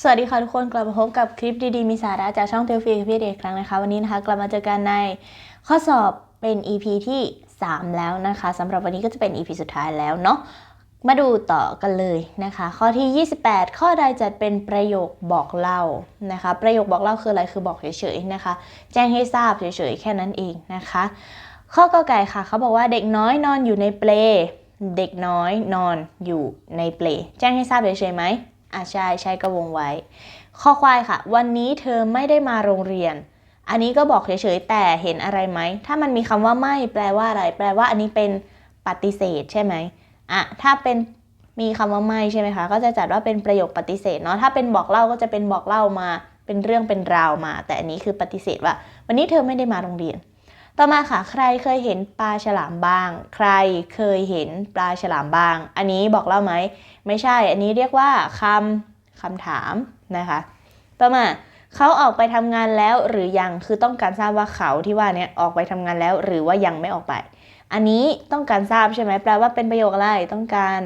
สวัสดีค่ะทุกคนกลับมาพบกับคลิปดีๆ มีสาระจากช่องเทลฟีพี่เด็กครั้งนะคะ วันนี้นะคะ กลับมาเจอกันในข้อสอบเป็น EP ที่ 3 แล้วนะคะสำหรับวันนี้ก็จะเป็น EP สุดท้ายแล้วเนาะมาดูต่อกันเลยนะคะ ข้อที่ 28 ข้อใดจัดเป็นประโยคบอกเล่านะคะ ประโยคบอกเล่าคืออะไรคือบอกเฉยๆนะคะ แจ้งให้ทราบเฉยๆแค่นั้นเองนะคะ ข้อกอไก่ค่ะเขาบอกว่าเด็กน้อยนอนอยู่ในเปลเด็กน้อยนอนอยู่ในเปลแจ้งให้ทราบเฉยๆไหม อะใช่ใช่ก็วงไว้ ข้อควายค่ะ วันนี้เธอไม่ได้มาโรงเรียน อันนี้ก็บอกเฉยๆ แต่เห็นอะไรไหม ถ้ามันมีคำว่าไม่แปลว่าอะไร แปลว่าอันนี้เป็นปฏิเสธใช่ไหมอะถ้าเป็นมีคำว่าไม่ใช่ไหมคะ ก็จะจัดว่าเป็นประโยคปฏิเสธเนาะ ถ้าเป็นบอกเล่าก็จะเป็นบอกเล่ามา เป็นเรื่องเป็นราวมา แต่อันนี้คือปฏิเสธว่า วันนี้เธอไม่ได้มาโรงเรียน ต่อมาค่ะ ใครเคยเห็นปลาฉลามบ้าง ใครเคยเห็นปลาฉลามบ้าง อันนี้บอกเล่าไหม ไม่ใช่ อันนี้เรียกว่าคำคำถามนะคะ ต่อมาเขาออกไปทำงานแล้วหรือยัง คือต้องการทราบว่าเขาที่ว่าเนี้ยออกไปทำงานแล้วหรือว่ายังไม่ออกไป อันนี้ต้องการทราบใช่ไหมแปลว่าเป็นประโยคอะไร ต้องการ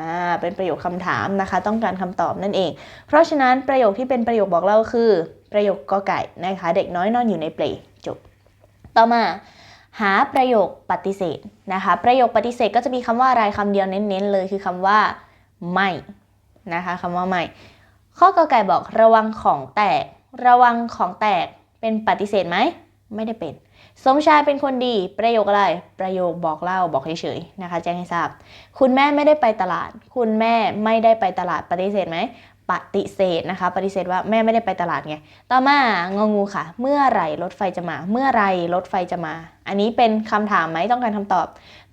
อ่าเป็นประโยคคำถามนะคะ ต้องการคำตอบนั่นเอง เพราะฉะนั้นประโยคที่เป็นประโยคบอกเล่าคือ ประโยคกอไก่นะคะ เด็กน้อยนอนอยู่ในเปล ต่อมาหาประโยคปฏิเสธนะคะ ประโยคปฏิเสธก็จะมีคำว่าอะไรคำเดียวเน้นๆเลยคือคำว่าไม่นะคะคำว่าไม่ ข้อกอไก่บอกระวังของแตก ระวังของแตกเป็นปฏิเสธไหมไม่ได้เป็น สมชายเป็นคนดี ประโยคอะไร ประโยคบอกเล่าบอกเฉยๆนะคะ แจ้งให้ทราบ คุณแม่ไม่ได้ไปตลาด คุณแม่ไม่ได้ไปตลาดปฏิเสธไหม ปฏิเสธนะคะ ปฏิเสธว่าแม่ไม่ได้ไปตลาดไง ต่อมางองูค่ะ เมื่อไหร่รถไฟจะมา เมื่อไหร่รถไฟจะมา อันนี้เป็นคำถามไหมต้องการคำตอบ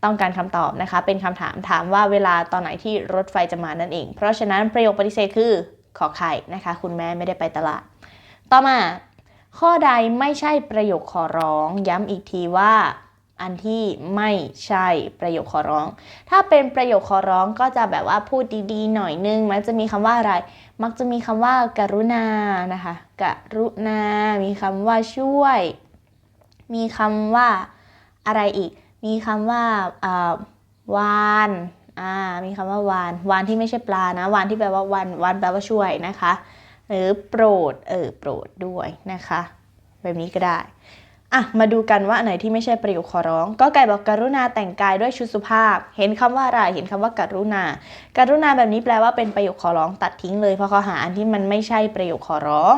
ต้องการคำตอบนะคะ เป็นคำถามถามว่าเวลาตอนไหนที่รถไฟจะมานั่นเอง เพราะฉะนั้นประโยคปฏิเสธคือขอไข่นะคะ คุณแม่ไม่ได้ไปตลาด ต่อมา ข้อใดไม่ใช่ประโยคขอร้อง ย้ำอีกทีว่า อันที่ไม่ใช่ประโยคขอร้อง ถ้าเป็นประโยคขอร้องก็จะแบบว่าพูดดีๆ หน่อยนึง มันจะมีคำว่าอะไร มักจะมีคำว่าการุณา นะคะ กรุณา มีคำว่าช่วย มีคำว่าอะไรอีก มีคำว่าอ่าวาน อ่า มีคำว่าวาน วานที่ไม่ใช่ปลานะ วานที่แปลว่าวัน วานแปลว่าช่วยนะคะ หรือโปรด เออ โปรดด้วยนะคะ แบบนี้ก็ได้ อะมาดูกันว่าอันไหนที่ไม่ใช่ประโยคขอร้อง ก็ไก่บอกกรุณาแต่งกายด้วยชุดสุภาพ เห็นคำว่าอะไรเห็นคำว่าการุณาการุณาแบบนี้แปลว่าเป็นประโยคขอร้องตัดทิ้งเลยเพราะเขาหาอันที่มันไม่ใช่ประโยคขอร้อง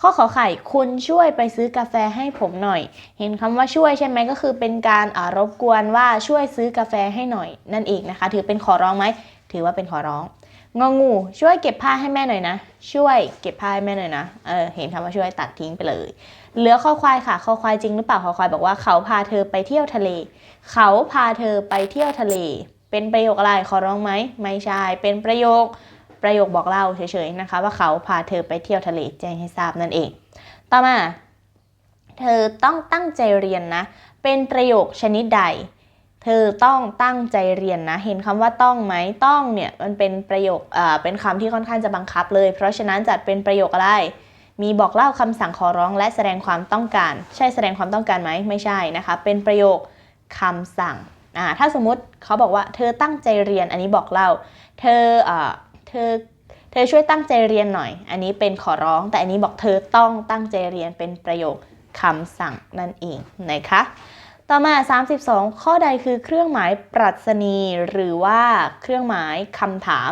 ข้อขอไข่คุณช่วยไปซื้อกาแฟให้ผมหน่อย เห็นคำว่าช่วยใช่ไหมก็คือเป็นการอารบกวนว่าช่วยซื้อกาแฟให้หน่อย นั่นเองนะคะ ถือเป็นขอร้องไหมถือว่าเป็นขอร้องงองู ช่วยเก็บผ้าให้แม่หน่อยนะ ช่วยเก็บผ้าให้แม่หน่อยนะเออเห็นคำว่าช่วยตัดทิ้งไปเลย เหลือข้อควายค่ะข้อควายจริงหรือเปล่าข้อควายบอกว่าเขาพาเธอไปเที่ยวทะเล เขาพาเธอไปเที่ยวทะเล เป็นประโยคอะไรขอร้องไหมไม่ใช่เป็นประโยคประโยคบอกเล่าเฉยๆนะคะ ว่าเขาพาเธอไปเที่ยวทะเลแจ้งให้ทราบนั่นเอง ต่อมา เธอต้องตั้งใจเรียนนะ เป็นประโยคชนิดใด เธอต้องตั้งใจเรียนนะ เห็นคำว่าต้องไหมต้องเนี่ยมันเป็นประโยคอ่าเป็นคำที่ค่อนข้างจะบังคับเลย เพราะฉะนั้นจัดเป็นประโยคอะไร มีบอกเล่าคำสั่งขอร้องและแสดงความต้องการ ใช่แสดงความต้องการไหมไม่ใช่นะคะ เป็นประโยคคำสั่งอ่าถ้าสมมุติเขาบอกว่าเธอตั้งใจเรียนอันนี้บอกเล่า เธออ่าเธอเธอช่วยตั้งใจเรียนหน่อย อันนี้เป็นขอร้อง แต่อันนี้บอกเธอต้องตั้งใจเรียนเป็นประโยคคำสั่งนั่นเองนะคะ ต่อมา 32 ข้อใดคือเครื่องหมายปรัชนีหรือว่าเครื่องหมายคำถาม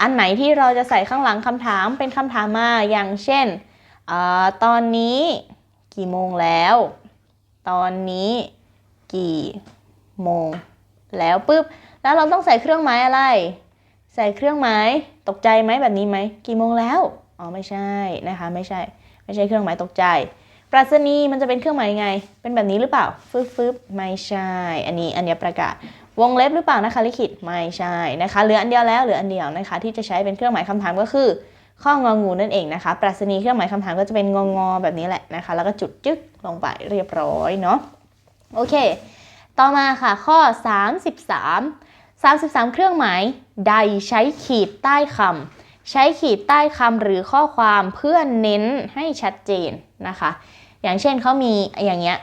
อันไหนที่เราจะใส่ข้างหลังคำถามเป็นคำถามมาอย่างเช่น อาตอนนี้กี่โมงแล้ว ตอนนี้กี่โมงแล้วปุ๊บ แล้วเราต้องใส่เครื่องหมายอะไร ใส่เครื่องหมายตกใจไหมแบบนี้ไหม กี่โมงแล้ว อ๋อไม่ใช่นะคะไม่ใช่ ไม่ใช่เครื่องหมายตกใจ ปรัชนีมันจะเป็นเครื่องหมายยังไง เป็นแบบนี้หรือเปล่า ฟึบฟึบไม่ใช่ อันนี้อันนี้ประกาศ วงเล็บหรือเปล่านะคะลิขิต ไม่ใช่นะคะ เหลืออันเดียวแล้วเหลืออันเดียวนะคะที่จะใช้เป็นเครื่องหมายคำถามก็คือ ข้ององูนั่นเองนะคะ ปรัชนีเครื่องหมายคำถามก็จะเป็นงองอแบบนี้แหละนะคะ แล้วก็จุดจึ๊กลงไปเรียบร้อยเนาะ โอเค ต่อมาค่ะข้อ 33 33 เครื่องหมายใดใช้ขีดใต้คำใช้ขีดใต้คำหรือข้อความเพื่อเน้นให้ชัดเจนนะคะ อย่างเช่นเขามีอย่างเงี้ย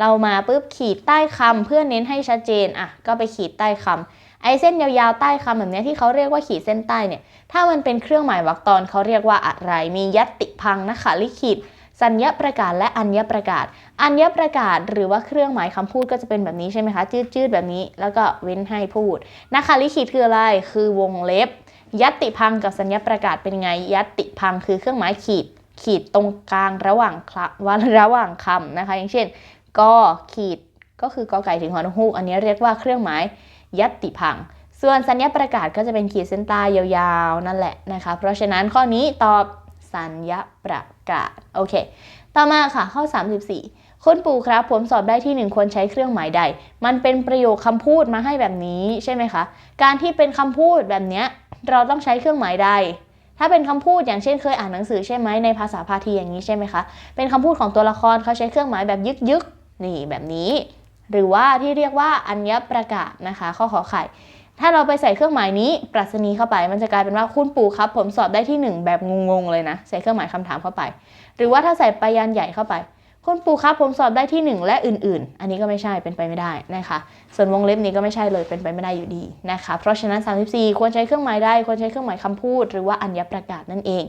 เรามาปุ๊บขีดใต้คำเพื่อเน้นให้ชัดเจนอะก็ไปขีดใต้คำ ไอ้เส้นยาวๆใต้คำแบบนี้ที่เขาเรียกว่าขีดเส้นใต้เนี่ย ถ้ามันเป็นเครื่องหมายวรรคตอนเขาเรียกว่าอะไร มียัตติพังนะคะลิขิตสัญญประกาศและอัญญประกาศ อัญญประกาศหรือว่าเครื่องหมายคำพูดก็จะเป็นแบบนี้ใช่ไหมคะจืดๆแบบนี้ แล้วก็เว้นให้พูดนะคะลิขิตคืออะไร คือวงเล็บ ยัตติพังกับสัญญประกาศเป็นไง ยัตติพังคือเครื่องหมายขีด ขีดตรงกลางระหว่างคละว่าระหว่างคำนะคะ อย่างเช่นกอขีดก็คือกอไก่ถึงหอนุฮูก อันนี้เรียกว่าเครื่องหมาย ยัตติพัง ส่วนสัญญาประกาศก็จะเป็นขีดเส้นใต้ยาวๆ นั่นแหละนะคะ เพราะฉะนั้นข้อนี้ตอบสัญญาประกาศ โอเค ต่อมาค่ะข้อ 34 คุณปู่ครับ ผมสอบได้ที่หนึ่งควรใช้เครื่องหมายใด มันเป็นประโยคคำพูดมาให้แบบนี้ใช่ไหมคะ การที่เป็นคำพูดแบบเนี้ยเราต้องใช้เครื่องหมายใดถ้าเป็นคำพูดอย่างเช่นเคยอ่านหนังสือใช่ไหมในภาษาพาทีอย่างนี้ใช่ไหมคะ เป็นคำพูดของตัวละครเขาใช้เครื่องหมายแบบยึกยึกๆนี่แบบนี้ หรือว่าที่เรียกว่าอัญญประกาศนะคะข้อขอไข่ ถ้าเราไปใส่เครื่องหมายนี้ปรัชนีเข้าไป มันจะกลายเป็นว่าคุณปู่ครับ ผมสอบได้ที่หนึ่งแบบงงๆเลยนะ ใส่เครื่องหมายคำถามเข้าไป หรือว่าถ้าใส่ปยัญใหญ่เข้าไป คุณปู่ครับผมสอบได้ที่หนึ่งและอื่น ๆ อันนี้ก็ไม่ใช่เป็นไปไม่ได้นะคะ ส่วนวงเล็บนี้ก็ไม่ใช่เลยเป็นไปไม่ได้อยู่ดีนะคะ เพราะฉะนั้น 34 ควรใช้เครื่องหมายได้ควรใช้เครื่องหมายคำพูด หรือว่าอัญญประกาศนั่นเอง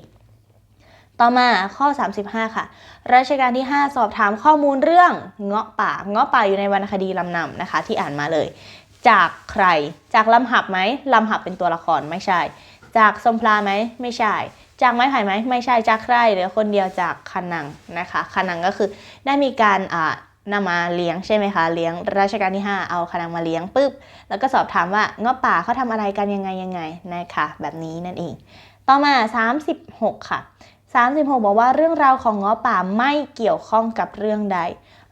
ต่อมาข้อ 35 ค่ะ รัชกาลที่ 5 สอบถามข้อมูลเรื่องเงาะป่า เงาะป่าอยู่ในวรรณคดีลำนำนะคะ ที่อ่านมาเลย จากใคร จากลำหับไหมลำหับเป็นตัวละครไม่ใช่ จากสมพลาไหมไม่ใช่ จากไม้ไผ่ไหมไม่ใช่ จากใครเหลือคนเดียวจากคันนังนะคะคันนังก็คือได้มีการอ่านำมาเลี้ยงใช่ไหมคะ เลี้ยงรัชกาลที่ 5 เอาคันนังมาเลี้ยงปุ๊บ แล้วก็สอบถามว่าเงาะป่าเขาทำอะไรกันยังไงยังไงนะคะแบบนี้นั่นเอง ต่อมา 36 ค่ะ 36 บอกว่าเรื่องราวของเงาะป่าไม่เกี่ยวข้องกับเรื่องใด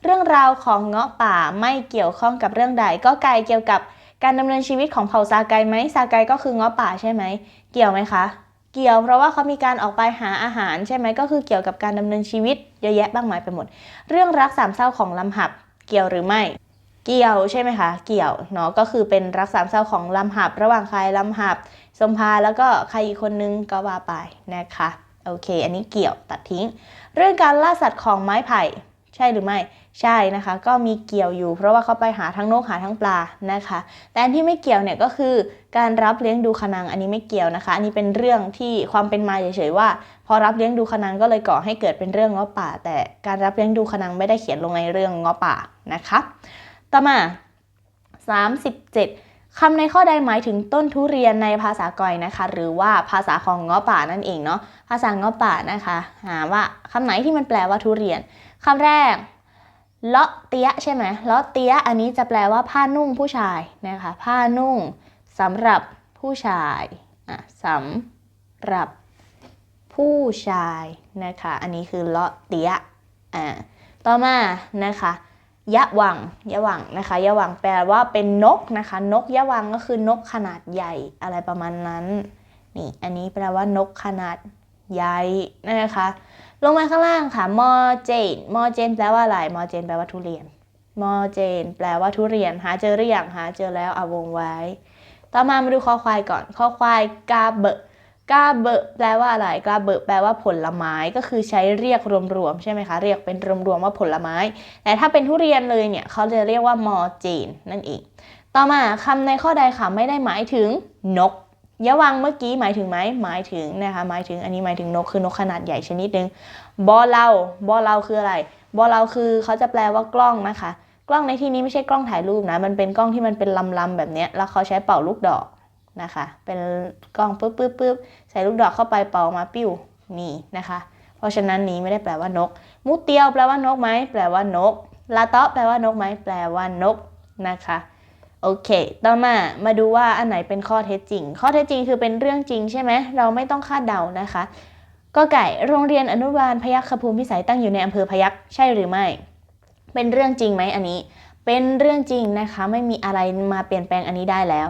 เรื่องราวของเงาะป่าไม่เกี่ยวข้องกับเรื่องใด ก็ไกลเกี่ยวกับการดำเนินชีวิตของเผ่าซาไกไหมซาไกก็คือเงาะป่าใช่ไหม เกี่ยวไหมคะ เกี่ยวเพราะว่าเขามีการออกไปหาอาหารใช่ไหมก็คือเกี่ยวกับการดำเนินชีวิตเยอะแยะบ้างมายไปหมด เรื่องรักสามเศร้าของลำหับ เกี่ยวหรือไม่ เกี่ยวใช่ไหมคะ เกี่ยวเนาะก็คือเป็นรักสามเศร้าของลำหับ ระหว่างใครลำหับสมภารแล้วก็ใครอีกคนนึงก็ว่าไปนะคะ โอเค อันนี้เกี่ยวตัดทิ้ง เรื่องการล่าสัตว์ของไม้ไผ่ ใช่หรือไม่ ใช่นะคะ ก็มีเกี่ยวอยู่ เพราะว่าเขาไปหาทั้งนกหาทั้งปลานะคะ แต่อันที่ไม่เกี่ยวเนี่ยก็คือการรับเลี้ยงดูขนัง อันนี้ไม่เกี่ยวนะคะ อันนี้เป็นเรื่องที่ความเป็นมาเฉยๆว่า พอรับเลี้ยงดูขนังก็เลยก่อให้เกิดเป็นเรื่องเงาะป่า แต่การรับเลี้ยงดูขนังไม่ได้เขียนลงในเรื่องเงาะป่านะคะ ต่อมา 37 คำในข้อใดหมายถึงต้นทุเรียนในภาษากอยนะคะ หรือว่าภาษาของงาะป่านั่นเองเนาะภาษางาะป่านะคะหาว่าคำไหนที่มันแปลว่าทุเรียนคำแรกเลาะเตี้ยใช่ไหมเลาะเตี้ยอันนี้จะแปลว่าผ้านุ่งผู้ชายนะคะผ้านุ่งสำหรับผู้ชายอะสำหรับผู้ชายนะคะ อันนี้คือเลาะเตี้ยอ่าต่อมานะคะ ยะวังยะวังนะคะยะวังแปลว่าเป็นนกนะคะ นกยะวังก็คือนกขนาดใหญ่อะไรประมาณนั้นนี่อันนี้แปลว่านกขนาดใหญ่นะคะ ลงมาข้างล่างค่ะมอเจนมอเจนแปลว่าอะไรมอเจนแปลว่าทุเรียนมอเจน แปลว่าทุเรียนหาเจอหรือยังหาเจอแล้วเอาวงไว้ ต่อมามาดูคอควายก่อนคอควายกาเบะ กาเบะแปลว่าอะไรกาเบะแปลว่าผลไม้ก็คือใช้เรียกรวมๆใช่ไหมคะ เรียกเป็นรวมๆว่าผลไม้ แต่ถ้าเป็นทุเรียนเลยเนี่ยเขาจะเรียกว่ามอจีนนั่นเอง ต่อมาคำในข้อใดค่ะไม่ได้หมายถึงนกยะวังเมื่อกี้หมายถึงไหมหมายถึงนะคะหมายถึงอันนี้หมายถึงนกคือนกขนาดใหญ่ชนิดหนึ่งบอเราบอเราคืออะไรบอเราคือเขาจะแปลว่ากล้องนะคะ กล้องในที่นี้ไม่ใช่กล้องถ่ายรูปนะมันเป็นกล้องที่มันเป็นลำๆแบบนี้แล้วเขาใช้เป่าลูกดอก นะคะ เป็นกล้องปึ๊บปึ๊บปึ๊บใส่ลูกดอกเข้าไปเป่ามาปิ้วนี่นะคะ เพราะฉะนั้นนี้ไม่ได้แปลว่านกมุเตียวแปลว่านกไหมแปลว่านก ลาเตาะแปลว่านกไหมแปลว่านกนะคะโอเค ต่อมา มาดูว่าอันไหนเป็นข้อเท็จจริง ข้อเท็จจริงคือเป็นเรื่องจริงใช่ไหม เราไม่ต้องคาดเดานะคะ ก็ไก่ โรงเรียนอนุบาลพยัคฆภูมิพิสัยตั้งอยู่ในอำเภอพยัคฆ์ใช่หรือไม่ เป็นเรื่องจริงไหมอันนี้ เป็นเรื่องจริงนะคะ ไม่มีอะไรมาเปลี่ยนแปลงอันนี้ได้แล้ว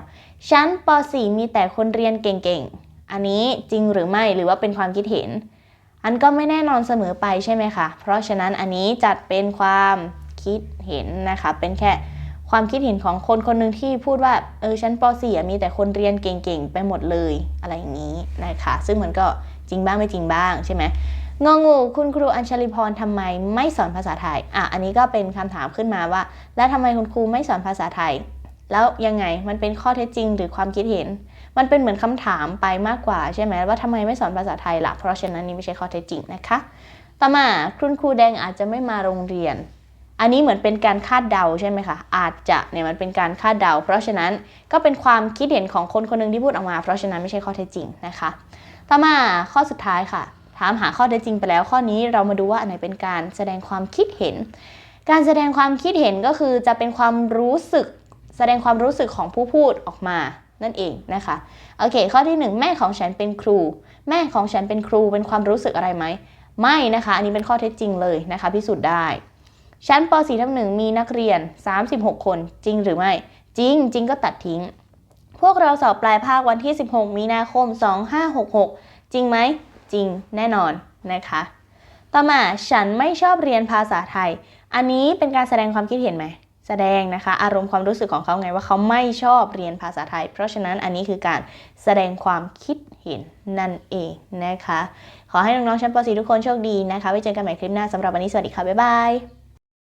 ชั้นป .4 มีแต่คนเรียนเก่งๆ อันนี้จริงหรือไม่หรือว่าเป็นความคิดเห็น อันก็ไม่แน่นอนเสมอไปใช่ไหมคะ เพราะฉะนั้นอันนี้จัดเป็นความคิดเห็นนะคะ เป็นแค่ความคิดเห็นของคนคนหนึ่งที่พูดว่าเออชั้นป .4 มีแต่คนเรียนเก่งๆ ไปหมดเลยอะไรอย่างนี้นะคะ ซึ่งมันก็จริงบ้างไม่จริงบ้างใช่ไหมงองูคุณครูอัญชลิพรทำไมไม่สอนภาษาไทย อะ อันนี้ก็เป็นคำถามขึ้นมาว่า แล้วทำไมคุณครูไม่สอนภาษาไทย แล้วยังไงมันเป็นข้อเท็จจริงหรือความคิดเห็น มันเป็นเหมือนคำถามไปมากกว่าใช่ไหมว่าทำไมไม่สอนภาษาไทยล่ะ เพราะฉะนั้นนี่ไม่ใช่ข้อเท็จจริงนะคะ ต่อมาคุณครูแดงอาจจะไม่มาโรงเรียน อันนี้เหมือนเป็นการคาดเดาใช่ไหมคะอาจจะเนี่ยมันเป็นการคาดเดา เพราะฉะนั้นก็เป็นความคิดเห็นของคนคนหนึ่งที่พูดออกมา เพราะฉะนั้นไม่ใช่ข้อเท็จจริงนะคะ ต่อมาข้อสุดท้ายค่ะ ถามหาข้อเท็จจริงไปแล้ว ข้อนี้เรามาดูว่าอันไหนเป็นการแสดงความคิดเห็น การแสดงความคิดเห็นก็คือจะเป็นความรู้สึก แสดงความรู้สึกของผู้พูดออกมานั่นเองนะคะโอเค ข้อที่หนึ่งแม่ของฉันเป็นครู แม่ของฉันเป็นครูเป็นความรู้สึกอะไรไหมไม่นะคะ อันนี้เป็นข้อเท็จจริงเลยนะคะพิสูจน์ได้ชั้นป .4 ทับหนึ่งมีนักเรียน 36 คน จริงหรือไม่ จริงจริงก็ตัดทิ้ง พวกเราสอบปลายภาควันที่ 16 มีนาคม 2566 จริงไหม จริงแน่นอนนะคะ ต่อมาฉันไม่ชอบเรียนภาษาไทย อันนี้เป็นการแสดงความคิดเห็นไหม แสดงนะคะ อารมณ์ความรู้สึกของเขาไงว่าเขาไม่ชอบเรียนภาษาไทย เพราะฉะนั้นอันนี้คือการแสดงความคิดเห็นนั่นเองนะคะ ขอให้น้องๆชั้นป .4 ทุกคนโชคดีนะคะไว้เจอกันใหม่คลิปหน้าสำหรับวันนี้สวัสดีค่ะ บ๊ายบาย